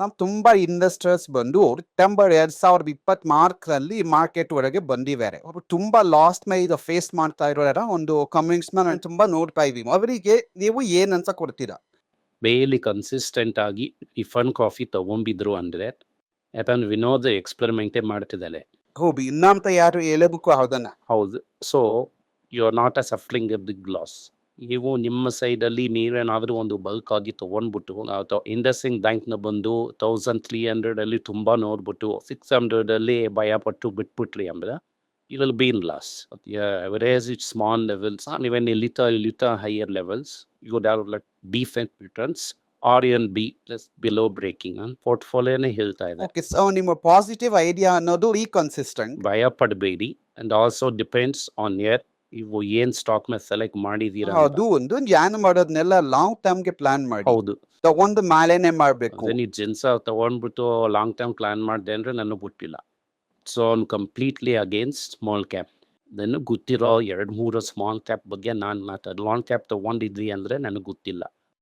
Some ತುಂಬಾ investors ಬಂದು September ಎರಡ್ ಸಾವಿರದ ಇಪ್ಪತ್ತ್ನಲ್ಲಿ ಮಾರ್ಕೆಟ್ ಒಳಗೆ ಬಂದಿದ್ದಾರೆ. ಅವರು ತುಂಬಾ ಲಾಸ್ಟ್ ಮೈ ಇದು ಫೇಸ್ ಮಾಡ್ತಾ ಇರೋರ ಒಂದು ಕಮಿಂಗ್ಸ್ನ ನಾನು ತುಂಬಾ ನೋಡ್ತಾ ಇದ್ದೀವಿ ಅವರಿಗೆ ನೀವು ಏನ್ ಅಂತ ಕೊಡ್ತೀರಾ? ಡೈಲಿ ಕನ್ಸಿಸ್ಟೆಂಟ್ ಆಗಿ ಟಿಫನ್ ಕಾಫಿ ತಗೊಂಬಿದ್ರು ಅಂದ್ರೆ ಯಾಕಂದ್ರೆ ವಿನೋದ್ ಎಕ್ಸ್ಪೆರಿಮೆಂಟೇ ಮಾಡ್ತಿದ್ದಾಳೆ. ಹೋಗಿ ಇನ್ನಂತ ಯಾರು ಹೇಳಬೇಕು ಹೌದನ್ನ ಹೌದು so you are not a suffering big loss ನೀವು ನಿಮ್ಮ ಸೈಡಲ್ಲಿ ನೀವೇನಾದರೂ ಒಂದು ಬಲ್ಕ್ ಆಗಿ ತೊಗೊಂಡ್ಬಿಟ್ಟು ಅಥವಾ ಇಂಡಸ್ಇಂಗ್ ಬ್ಯಾಂಕ್ನ ಬಂದು ತೌಸಂಡ್ ತ್ರೀ ಹಂಡ್ರೆಡಲ್ಲಿ ತುಂಬ ನೋಡ್ಬಿಟ್ಟು ಸಿಕ್ಸ್ ಹಂಡ್ರೆಡಲ್ಲಿ ಭಯಪಟ್ಟು ಬಿಟ್ಬಿಟ್ರಿ ಅಂದರೆ you will be in loss average it small levels a little little higher levels you could have like different returns are in be plus below breaking ಅಂತ ಪೋರ್ಟ್ಫೋಲಿಯೋನೇ ಹೇಳ್ತಾ ಇದೆ. ಓಕೆ ಸೊ ನಿಮ್ಮ ಪಾಸಿಟಿವ್ ಐಡಿಯಾ ಅನ್ನೋದು ರೀಕನ್ಸಿಸ್ಟೆಂಟ್ ಭಯ ಪಡಬೇಡಿ and also depends on your ಇವು ಏನ್ ಸ್ಟಾಕ್ನ ಸೆಲೆಕ್ಟ್ ಮಾಡಿದೀರಾ. ಅದು ಒಂದು ಯಾನ ಮಾಡೋದನ್ನೆಲ್ಲ ಲಾಂಗ್ ಟರ್ಮ್ಗೆ ಪ್ಲಾನ್ ಮಾಡಿ. ಹೌದು. ತಗೊಂಡು ಮಾಲೇನೆ ಮಾಡಬೇಕು. ಅದೇ ನೀವು ಜಿನ್ಸ ತಗೊಂಡ್ಬಿಟ್ಟು ಲಾಂಗ್ ಟರ್ಮ್ ಪ್ಲಾನ್ ಮಾಡಿದೆ ಅಂದ್ರೆ ನನಗೆ ಗೊತ್ತಿಲ್ಲ. ಸೊ ಅವ್ನು ಕಂಪ್ಲೀಟ್ಲಿ ಅಗೇನ್ಸ್ಟ್ ಸ್ಮಾಲ್ ಕ್ಯಾಪ್ ನನಗೆ ಗೊತ್ತಿರೋ ಎರಡು ಮೂರು ಸ್ಮಾಲ್ ಕ್ಯಾಪ್ ಬಗ್ಗೆ ನಾನು ಮಾತಾಡ ಲಾಂಗ್ ಕ್ಯಾಪ್ ತಗೊಂಡಿದ್ವಿ ಅಂದ್ರೆ ನನಗೆ ಗೊತ್ತಿಲ್ಲ.